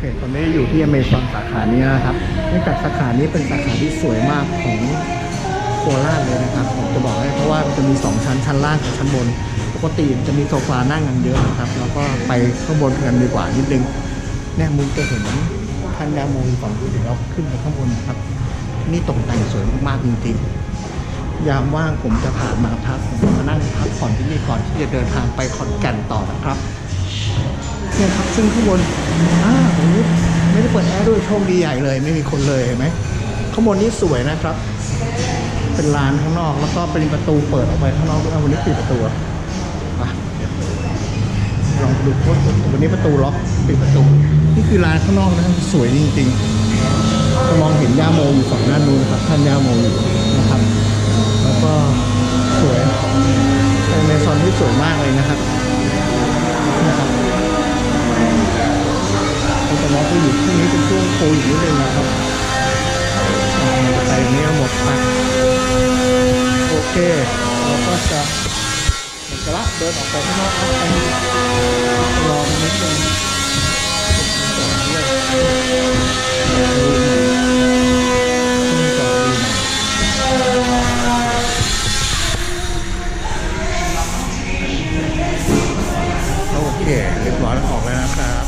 เคตอนนี้อยู่ที่อเมซอนสาขานี้นะครับเนื่องจากสาขานี้เป็นสาขาที่สวยมากของโคราชเลยนะครับ ผมจะบอกให้เพราะว่ามันจะมี 2 ชั้นชั้นล่างกับชั้นบน ปกติจะมีโซฟานั่งกันเยอะนะครับ แล้วก็ไปข้างบนกันดีกว่านิดนึงเนี่ยมุมจะเห็นท่านยามอยู่ฝั่งเดี๋ยวเราขึ้นไปข้างบนนะครับ นี่ตกแต่งสวยมากๆจริงๆ ยามว่างผมจะผ่านมาพักผมจะมานั่งพักผ่อนที่นี่ก่อนที่จะเดินทางไปขอนแก่นต่อนะครับ เนี่ยครับซึ่งข้างบนอ่าผมนี้ไม่ได้เปิดแอร์ด้วยโชคดีใหญ่เลย ไม่มีคนเลยเห็นไหมข้างบนนี้สวยนะครับ เป็นลานข้างนอกแล้วก็เป็นประตูเปิดออกไปข้างนอกด้วยวันนี้ปิดประตูอะอะเดี๋ยวลองดูโพสต์วันนี้ประตูล็อกปิดประตู นี่คือลานข้างนอกนะครับสวยจริงๆจะมองเห็นย่าโมอยู่ฝั่งด้านนู้นนะครับท่านย่าโมอยู่นะครับ แล้วก็สวยเป็นในซอนที่สวยมากเลยนะครับ ปูอีกนิดนึงนะครับใส่เนื้อหมดไปโอเคเราก็จะเหมือนกันละเดินออกไปข้างนอกนะรอนิดนึงโอเคเรียบร้อยแล้วออกแล้วนะครับ